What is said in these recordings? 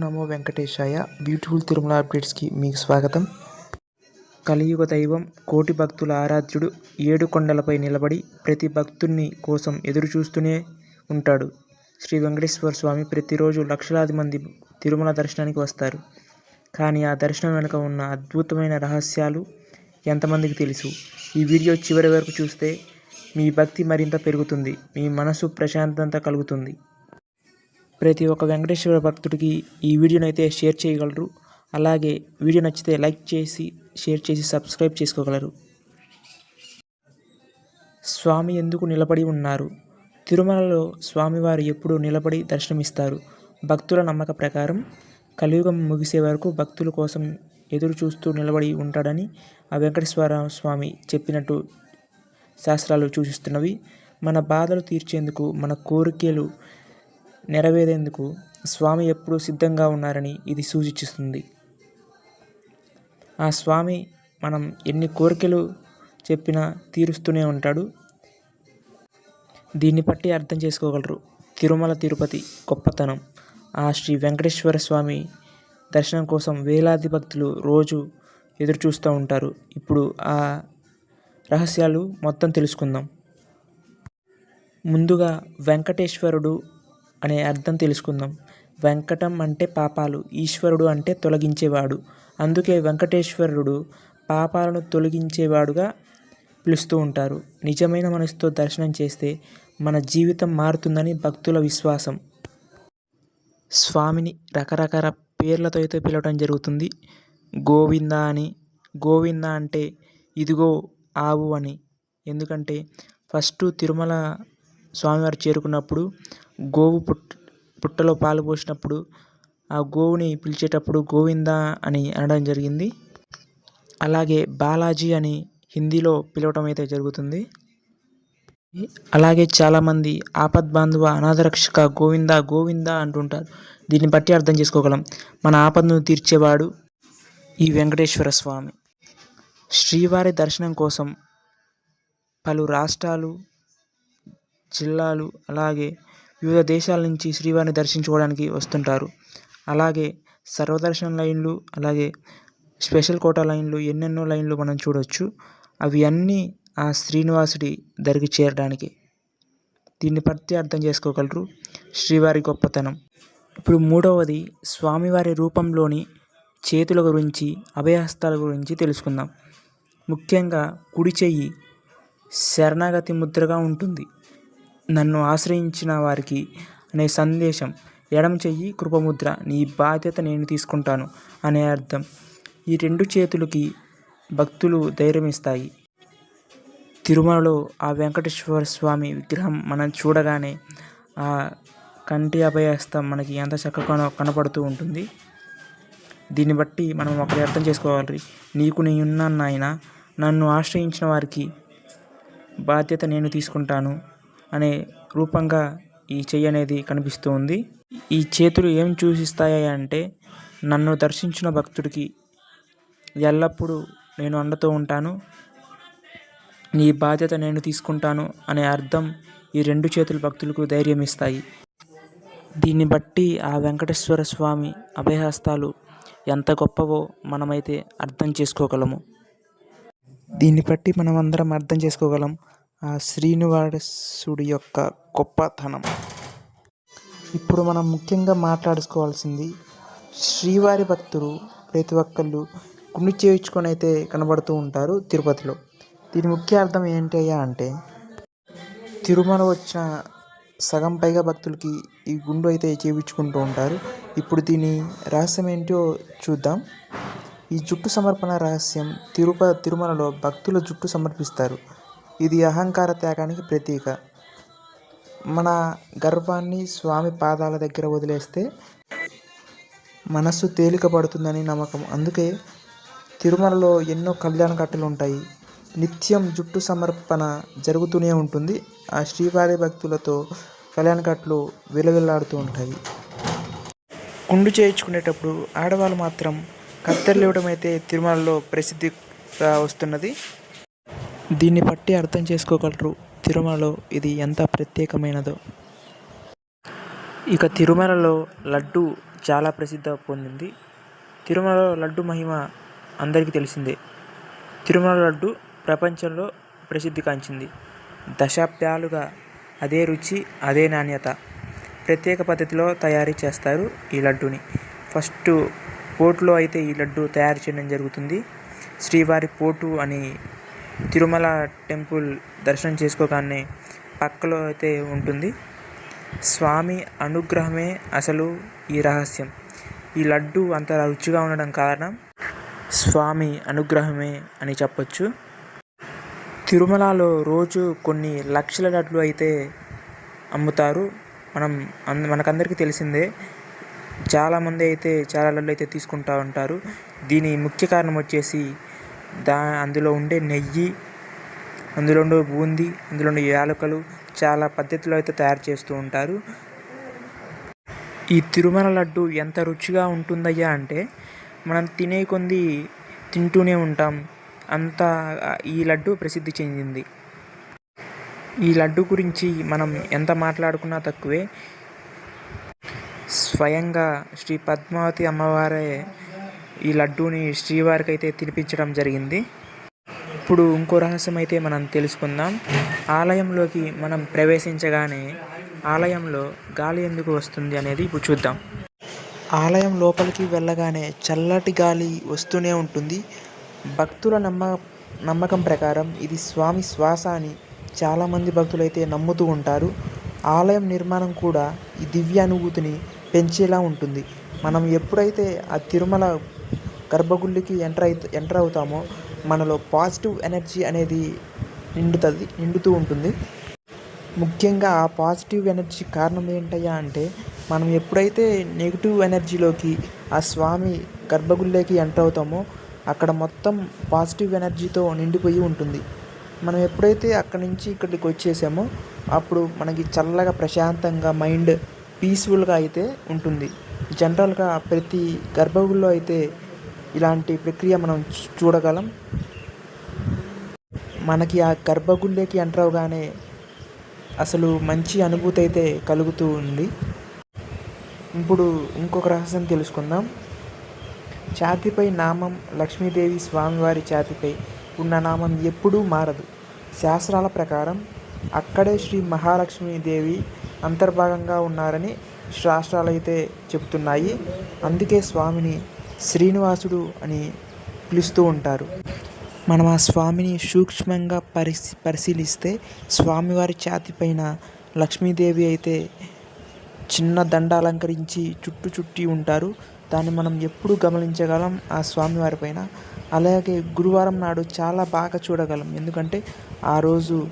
నమో వెంకటేశాయ. Beautiful Tirumala అప్డేట్స్కి మీకు స్వాగతం. కలియుగ దైవం కోటి భక్తుల ఆరాధ్యుడు ఏడు కొండలపై నిలబడి ప్రతి భక్తుని కోసం ఎదురు చూస్తూనే ఉంటాడు. శ్రీ వెంకటేశ్వర స్వామి ప్రతిరోజు లక్షలాది మంది తిరుమల దర్శనానికి వస్తారు. కానీ ఆ దర్శనం వెనుక ఉన్న అద్భుతమైన రహస్యాలు ఎంతమందికి తెలుసు? ఈ వీడియో చివరి వరకు చూస్తే మీ భక్తి మరింత పెరుగుతుంది. మీ మనసు ప్రశాంతత కలుగుతుంది. ప్రతి ఒక్క వెంకటేశ్వర భక్తుడికి ఈ వీడియోని అయితే షేర్ చేయగలరు. అలాగే వీడియో నచ్చితే లైక్ చేసి షేర్ చేసి సబ్స్క్రైబ్ చేసుకోగలరు. స్వామి ఎందుకు నిలబడి ఉన్నారు? తిరుమలలో స్వామివారు ఎప్పుడు నిలబడి దర్శనమిస్తారు. భక్తుల నమ్మక ప్రకారం కలియుగం ముగిసే వరకు భక్తుల కోసం ఎదురు చూస్తూ నిలబడి ఉంటాడని ఆ వెంకటేశ్వర స్వామి చెప్పినట్టు శాస్త్రాలు సూచిస్తున్నవి. మన బాధలు తీర్చేందుకు మన కోరికలు నెరవేరేందుకు స్వామి ఎప్పుడూ సిద్ధంగా ఉన్నారని ఇది సూచిస్తుంది. ఆ స్వామి మనం ఎన్ని కోరికలు చెప్పినా తీరుస్తూనే ఉంటాడు. దీన్ని బట్టి అర్థం చేసుకోగలరు. తిరుమల తిరుపతి గొప్పతనం. ఆ శ్రీ వెంకటేశ్వర స్వామి దర్శనం కోసం వేలాది భక్తులు రోజు ఎదురుచూస్తూ ఉంటారు. ఇప్పుడు ఆ రహస్యాలు మొత్తం తెలుసుకుందాం. ముందుగా వెంకటేశ్వరుడు అనే అర్థం తెలుసుకుందాం. వెంకటం అంటే పాపాలు ఈశ్వరుడు అంటే తొలగించేవాడు. అందుకే వెంకటేశ్వరుడు పాపాలను తొలగించేవాడుగా పిలుస్తూ ఉంటారు. నిజమైన మనసుతో దర్శనం చేస్తే మన జీవితం మారుతుందని భక్తుల విశ్వాసం. స్వామిని రకరకాల పేర్లతో అయితే పిలవడం జరుగుతుంది. గోవింద అని గోవింద అంటే ఇదిగో ఆవు అని. ఎందుకంటే ఫస్ట్ తిరుమల స్వామివారు చేరుకున్నప్పుడు గోవు పుట్ పుట్టలో పాలు పోసినప్పుడు ఆ గోవుని పిలిచేటప్పుడు గోవింద అని అనడం జరిగింది. అలాగే బాలాజీ అని హిందీలో పిలవటం అయితే జరుగుతుంది. అలాగే చాలామంది ఆపద్బాంధవ అనాథరక్షక గోవింద గోవింద అంటుంటారు. దీన్ని బట్టి అర్థం చేసుకోగలం. మన ఆపదను తీర్చేవాడు ఈ వెంకటేశ్వర స్వామి. శ్రీవారి దర్శనం కోసం పలు రాష్ట్రాలు జిల్లాలు అలాగే వివిధ దేశాల నుంచి శ్రీవారిని దర్శించుకోవడానికి వస్తుంటారు. అలాగే సర్వదర్శన లైన్లు అలాగే స్పెషల్ కోటా లైన్లు ఎన్నెన్నో లైన్లు మనం చూడవచ్చు అవి అన్నీ ఆ శ్రీనివాసుడి దరికి చేరడానికి. దీన్ని ప్రతి అర్థం చేసుకోగలరు. శ్రీవారి గొప్పతనం. ఇప్పుడు మూడవది స్వామివారి రూపంలోని చేతుల గురించి అభయహస్తాల గురించి తెలుసుకుందాం. ముఖ్యంగా కుడి చెయ్యి శరణాగతి ముద్రగా ఉంటుంది. నన్ను ఆశ్రయించిన వారికి అనే సందేశం ఎడమ చెయ్యి కృపముద్ర నీ బాధ్యత నేను తీసుకుంటాను అనే అర్థం. ఈ రెండు చేతులకి భక్తులు ధైర్యం ఇస్తాయి తిరుమలలో ఆ వెంకటేశ్వర స్వామి విగ్రహం మనం చూడగానే ఆ కంటి అభయస్తం మనకి ఎంత చక్కగానో కనపడుతూ ఉంటుంది. దీన్ని బట్టి మనం ఒకటి అర్థం చేసుకోవాలి. నీకు నేనున్నాను నాయన. నన్ను ఆశ్రయించిన వారికి బాధ్యత నేను తీసుకుంటాను. అనే రూపంగా ఈ చెయ్యి అనేది కనిపిస్తూ ఉంది ఈ చేతులు ఏం సూచిస్తాయి అంటే నన్ను దర్శించిన భక్తుడికి ఎల్లప్పుడూ నేను అండతో ఉంటాను. నీ బాధ్యత నేను తీసుకుంటాను అనే అర్థం ఈ రెండు చేతుల భక్తులకు ధైర్యం ఇస్తాయి. దీన్ని బట్టి ఆ వెంకటేశ్వర స్వామి అభయహస్తాలు ఎంత గొప్పవో మనమైతే అర్థం చేసుకోగలము. దీన్ని బట్టి మనం అందరం అర్థం చేసుకోగలం. ఆ శ్రీనివాసుడి యొక్క గొప్పతనం. ఇప్పుడు మనం ముఖ్యంగా మాట్లాడుకోవాల్సింది శ్రీవారి భక్తులు ప్రతి ఒక్కళ్ళు గుండు చేయించుకొని అయితే కనబడుతూ ఉంటారు తిరుపతిలో. దీని ముఖ్య అర్థం ఏంటయ్యా అంటే తిరుమల వచ్చిన సగం పైగా భక్తులకి ఈ గుండు అయితే చేయించుకుంటూ ఉంటారు. ఇప్పుడు దీని రహస్యం ఏంటో చూద్దాం. ఈ జుట్టు సమర్పణ రహస్యం తిరుప తిరుమలలో భక్తుల జుట్టు సమర్పిస్తారు. ఇది అహంకార త్యాగానికి ప్రతీక. మన గర్వాన్ని స్వామి పాదాల దగ్గర వదిలేస్తే మనస్సు తేలిక పడుతుందని నమ్మకం. అందుకే తిరుమలలో ఎన్నో కళ్యాణ కట్టలు ఉంటాయి. నిత్యం జుట్టు సమర్పణ జరుగుతూనే ఉంటుంది. ఆ శ్రీవారి భక్తులతో కళ్యాణ కట్టలు విలవిల్లాడుతూ ఉంటాయి. కుండు చేయించుకునేటప్పుడు ఆడవాళ్ళు మాత్రం కత్తెరలు ఇవ్వడం అయితే తిరుమలలో ప్రసిద్ధిగా వస్తున్నది. దీన్ని బట్టి అర్థం చేసుకోగలరు. తిరుమలలో ఇది ఎంత ప్రత్యేకమైనదో. ఇక తిరుమలలో లడ్డు చాలా ప్రసిద్ధి పొందింది. తిరుమలలో లడ్డు మహిమ అందరికీ తెలిసిందే. తిరుమల లడ్డు ప్రపంచంలో ప్రసిద్ధి కాంచింది దశాబ్దాలుగా అదే రుచి అదే నాణ్యత. ప్రత్యేక పద్ధతిలో తయారీ చేస్తారు ఈ లడ్డుని. ఫస్ట్ పోర్టులో అయితే ఈ లడ్డు తయారు చేయడం జరుగుతుంది. శ్రీవారి పోటు అని తిరుమల టెంపుల్ దర్శనం చేసుకోగానే పక్కలో అయితే ఉంటుంది. స్వామి అనుగ్రహమే అసలు ఈ రహస్యం. ఈ లడ్డు అంత రుచిగా ఉండడం కారణం స్వామి అనుగ్రహమే అని చెప్పొచ్చు. తిరుమలలో రోజు కొన్ని లక్షల లడ్లు అయితే అమ్ముతారు. మనం అంద మనకందరికీ తెలిసిందే చాలామంది అయితే చాలా లడ్లు అయితే తీసుకుంటూ ఉంటారు. దీని ముఖ్య కారణం వచ్చేసి దా అందులో ఉండే నెయ్యి అందులో ఉండే బూందీ అందులో ఉండే యాలకులు చాలా పద్ధతిలో అయితే తయారు చేస్తూ ఉంటారు. ఈ తిరుమల లడ్డు ఎంత రుచిగా ఉంటుందయ్యా అంటే మనం తినే కొంది తింటూనే ఉంటాం. అంత ఈ లడ్డు ప్రసిద్ధి చెందింది. ఈ లడ్డు గురించి మనం ఎంత మాట్లాడుకున్నా తక్కువే. స్వయంగా శ్రీ పద్మావతి అమ్మవారే ఈ లడ్డూని శ్రీవారికి అయితే తినిపించడం జరిగింది. ఇప్పుడు ఇంకో రహస్యం అయితే మనం తెలుసుకుందాం. ఆలయంలోకి మనం ప్రవేశించగానే ఆలయంలో గాలి ఎందుకు వస్తుంది అనేది ఇప్పుడు చూద్దాం. ఆలయం లోపలికి వెళ్ళగానే చల్లటి గాలి వస్తూనే ఉంటుంది. భక్తుల నమ్మ నమ్మకం ప్రకారం ఇది స్వామి శ్వాస అని చాలామంది భక్తులు అయితే నమ్ముతూ ఉంటారు. ఆలయం నిర్మాణం కూడా ఈ దివ్య అనుభూతిని పెంచేలా ఉంటుంది. మనం ఎప్పుడైతే ఆ తిరుమల గర్భగుడికి ఎంటర్ అయి ఎంటర్ అవుతామో మనలో పాజిటివ్ ఎనర్జీ అనేది నిండుతుంది నిండుతూ ఉంటుంది. ముఖ్యంగా ఆ పాజిటివ్ ఎనర్జీ కారణం ఏంటయ్యా అంటే మనం ఎప్పుడైతే నెగిటివ్ ఎనర్జీలోకి ఆ స్వామి గర్భగుడిలోకి ఎంటర్ అవుతామో అక్కడ మొత్తం పాజిటివ్ ఎనర్జీతో నిండిపోయి ఉంటుంది. మనం ఎప్పుడైతే అక్కడి నుంచి ఇక్కడికి వచ్చేసామో అప్పుడు మనకి చల్లగా ప్రశాంతంగా మైండ్ పీస్ఫుల్గా అయితే ఉంటుంది. జనరల్గా ప్రతి గర్భగుడిలో అయితే ఇలాంటి ప్రక్రియ మనం చూడగలం. మనకి ఆ గర్భగుండెకి ఎంటర్ అవగానే అసలు మంచి అనుభూతి అయితే కలుగుతూ ఉంది. ఇప్పుడు ఇంకొక రహస్యం తెలుసుకుందాం. ఛాతిపై నామం లక్ష్మీదేవి స్వామివారి ఛాతిపై ఉన్న నామం ఎప్పుడూ మారదు. శాస్త్రాల ప్రకారం అక్కడే శ్రీ మహాలక్ష్మీదేవి అంతర్భాగంగా ఉన్నారని శాస్త్రాలు అయితే చెప్తున్నాయి అందుకే స్వామిని శ్రీనివాసుడు అని పిలుస్తూ ఉంటారు. మనం ఆ స్వామిని సూక్ష్మంగా పరిశీ పరిశీలిస్తే స్వామివారి ఛాతి పైన లక్ష్మీదేవి అయితే చిన్న దండ అలంకరించి చుట్టు చుట్టి ఉంటారు. దాన్ని మనం ఎప్పుడు గమనించగలం ఆ స్వామివారి పైన. అలాగే గురువారం నాడు చాలా బాగా చూడగలం. ఎందుకంటే ఆ రోజు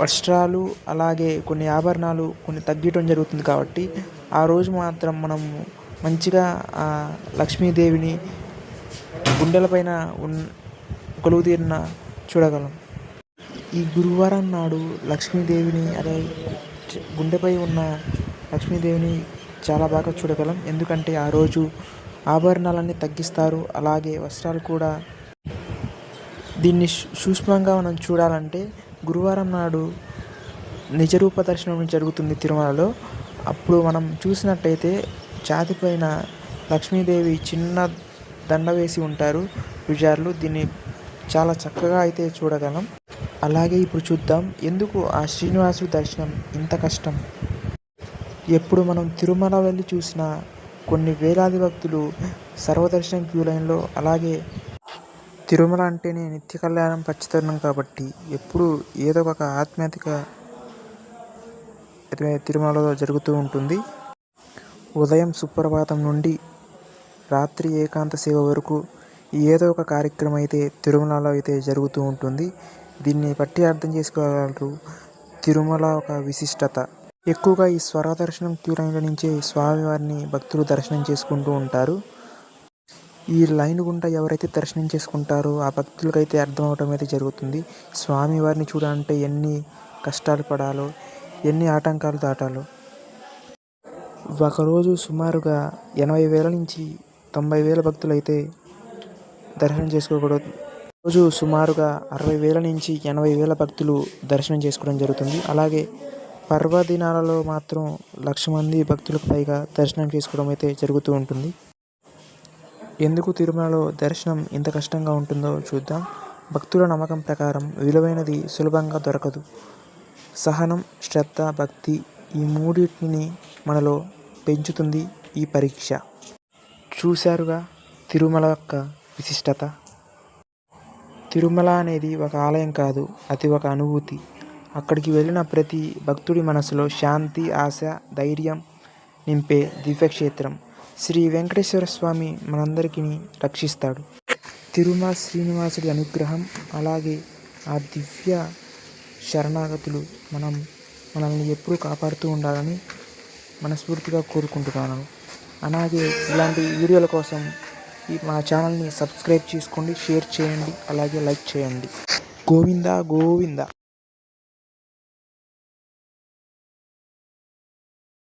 వస్త్రాలు అలాగే కొన్ని ఆభరణాలు కొన్ని తగ్గటం జరుగుతుంది కాబట్టి ఆ రోజు మాత్రం మనం మంచిగా ఆ లక్ష్మీదేవిని గుండెలపైన ఉన్ కొలువు తీరిన చూడగలం. ఈ గురువారం నాడు లక్ష్మీదేవిని అదే గుండెపై ఉన్న లక్ష్మీదేవిని చాలా బాగా చూడగలం. ఎందుకంటే ఆ రోజు ఆభరణాలన్నీ తగ్గిస్తారు. అలాగే వస్త్రాలు కూడా దీన్ని సూక్ష్మంగా మనం చూడాలంటే గురువారం నాడు నిజరూప దర్శనం జరుగుతుంది తిరుమలలో. అప్పుడు మనం చూసినట్టయితే ఛాతి పైన లక్ష్మీదేవి చిన్న దండ వేసి ఉంటారు పూజారులు. దీన్ని చాలా చక్కగా అయితే చూడగలం. అలాగే ఇప్పుడు చూద్దాం ఎందుకు ఆ శ్రీనివాసు దర్శనం ఇంత కష్టం? ఎప్పుడు మనం తిరుమల వెళ్ళి చూసిన కొన్ని వేలాది భక్తులు సర్వదర్శనం క్యూ లైన్లో అలాగే తిరుమల అంటేనే నిత్య కళ్యాణం పచ్చదనం కాబట్టి ఎప్పుడు ఏదో ఒక ఆధ్యాత్మిక తిరుమలలో జరుగుతూ ఉంటుంది. ఉదయం సుప్రభాతం నుండి రాత్రి ఏకాంత సేవ వరకు ఏదో ఒక కార్యక్రమం అయితే తిరుమలలో అయితే జరుగుతూ ఉంటుంది. దీన్ని బట్టి అర్థం చేసుకోగలరు. తిరుమల ఒక విశిష్టత. ఎక్కువగా ఈ స్వర దర్శనం క్యూ లైన్ల నుంచే స్వామివారిని భక్తులు దర్శనం చేసుకుంటూ ఉంటారు. ఈ లైన్ గుండా ఎవరైతే దర్శనం చేసుకుంటారో ఆ భక్తులకైతే అర్థం అవడం అయితే జరుగుతుంది. స్వామివారిని చూడాలంటే ఎన్ని కష్టాలు పడాలో ఎన్ని ఆటంకాలు దాటాలో. ఒకరోజు సుమారుగా ఎనభై వేల నుంచి తొంభై వేల భక్తులు అయితే దర్శనం చేసుకోకూడదు. రోజు సుమారుగా అరవై వేల నుంచి ఎనభై వేల భక్తులు దర్శనం చేసుకోవడం జరుగుతుంది. అలాగే పర్వదినాలలో మాత్రం లక్ష మంది భక్తులకు పైగా దర్శనం చేసుకోవడం అయితే జరుగుతూ ఉంటుంది. ఎందుకు తిరుమలలో దర్శనం ఇంత కష్టంగా ఉంటుందో చూద్దాం. భక్తుల నమ్మకం ప్రకారం విలువైనది సులభంగా దొరకదు. సహనం శ్రద్ధ భక్తి ఈ మూడింటిని మనలో పెంచుతుంది ఈ పరీక్ష. చూశారుగా తిరుమల యొక్క విశిష్టత? తిరుమల అనేది ఒక ఆలయం కాదు అది ఒక అనుభూతి. అక్కడికి వెళ్ళిన ప్రతి భక్తుడి మనసులో శాంతి ఆశ ధైర్యం నింపే దివ్యక్షేత్రం. శ్రీ వెంకటేశ్వర స్వామి మనందరికీ రక్షిస్తాడు. తిరుమల శ్రీనివాసుడి అనుగ్రహం అలాగే ఆ దివ్య శరణాగతులు మనం మనల్ని ఎప్పుడూ కాపాడుతూ ఉండాలని మనస్ఫూర్తిగా కోరుకుంటున్నాను. అలాగే ఇలాంటి వీడియోల కోసం ఈ మా ఛానల్ని సబ్స్క్రైబ్ చేసుకోండి షేర్ చేయండి అలాగే లైక్ చేయండి. గోవిందా గోవిందా.